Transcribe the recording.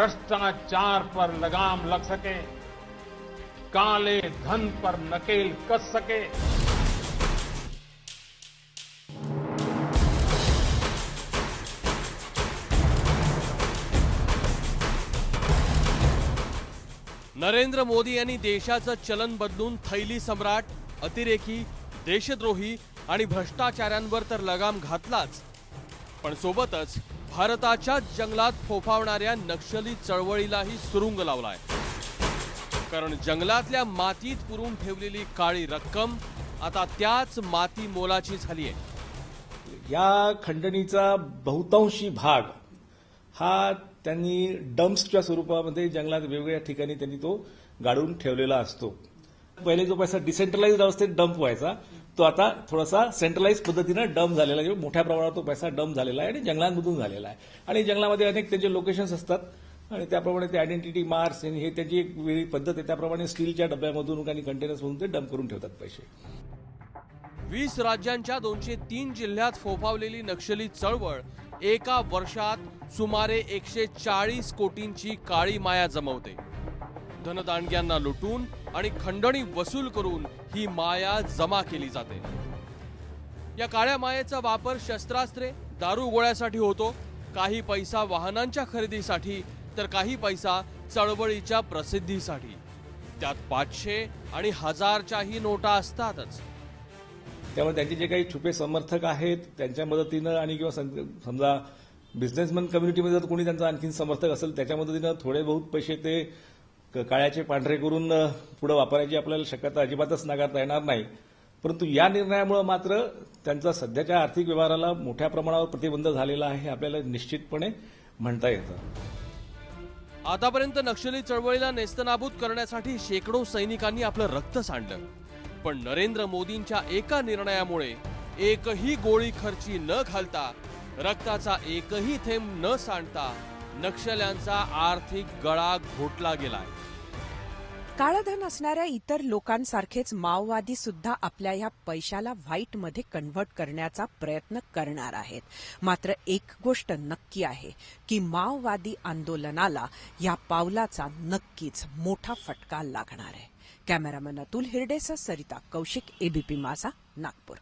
भ्रष्टाचार पर लगाम लग सके काले धन पर नकेल कस सके। नरेंद्र मोदी यांनी देशाचं चलन बदलून थैली सम्राट अतिरेकी देशद्रोही आणि भ्रष्टाचाऱ्यांवर तर लगाम घातलाच. पण सोबतच भारताच्या जंगलात फोफावणाऱ्या नक्षली चळवळीलाही सुरुंग लावलाय. कारण जंगलातल्या मातीत पुरून ठेवलेली काळी रक्कम आता त्याच माती मोलाची झाली आहे. या खंडणीचा बहुतांशी भाग हा त्यांनी डम्प्सच्या स्वरूपामध्ये जंगलात वेगवेगळ्या ठिकाणी त्यांनी तो गाडून ठेवलेला असतो. पहिले जो पैसा डिसेंट्रलाइज अवस्थेत डंप व्हायचा तो आता थोडासा सेंट्रलाइज पद्धतीनं डंप झालेला आहे. मोठ्या प्रमाणात तो पैसा डंप झालेला आहे आणि जंगलांमधून झालेला आहे. आणि जंगलामध्ये अनेक त्यांचे लोकेशन्स असतात. आणि त्याप्रमाणे ते आयडेंटिटी मार्क्स आणि हे त्याची एक वेगळी पद्धत आहे. त्याप्रमाणे स्टीलच्या डब्यामधून आणि कंटेनर्समधून ते डंप करून ठेवतात पैसे. वीस राज्यांच्या दोनशे तीन जिल्ह्यात फोफावलेली नक्षली चळवळ एका वर्षात सुमारे एकशे चाळीस कोटींची काळी माया जमवते. धनदांडग्यांना लुटून आणि खंडणी वसूल करून ही माया जमा केली जाते. या काळ्या मायेचा वापर शस्त्रास्त्रे दारू गोळ्यासाठी होतो काही पैसा वाहनांच्या खरेदीसाठी तर काही पैसा चळवळीच्या प्रसिद्धीसाठी. त्यात पाचशे आणि हजारच्याही नोटा असतातच. त्यामुळे त्यांचे जे काही छुपे समर्थक आहेत त्यांच्या मदतीनं आणि किंवा सं- समजा बिझनेसमॅन कम्युनिटीमध्ये जर कोणी त्यांचा आणखी समर्थक असेल त्याच्या मदतीनं थोडे बहुत पैसे ते काळ्याचे पांढरे करून पुढे वापरायची आपल्याला शक्यता अजिबातच नाकारता येणार नाही. परंतु या निर्णयामुळे मात्र त्यांचा सध्याच्या आर्थिक व्यवहाराला मोठ्या प्रमाणावर प्रतिबंध झालेला आहे हे आपल्याला निश्चितपणे म्हणता येतं. आतापर्यंत नक्षली चळवळीला नेस्तनाबूत करण्यासाठी शेकडो सैनिकांनी आपलं रक्त सांडलं. पण नरेंद्र मोदींच्या एका निर्णयामुळे एकही गोळी खर्ची न घालता रक्ताचा एकही थेंब न सांडता नक्षल्यांचा आर्थिक गळा घोटला गेलाय. काळधन असणाऱ्या इतर लोकांसारखेच माओवादी सुद्धा आपल्या ह्या पैशाला व्हाईटमध्ये कन्व्हर्ट करण्याचा प्रयत्न करणार आहेत. मात्र एक गोष्ट नक्की आहे की माओवादी आंदोलनाला या पावलाचा नक्कीच मोठा फटका लागणार आहे. कॅमेरामॅन अतुल हिरडेसह सरिता कौशिक एबीपी माझा नागपूर.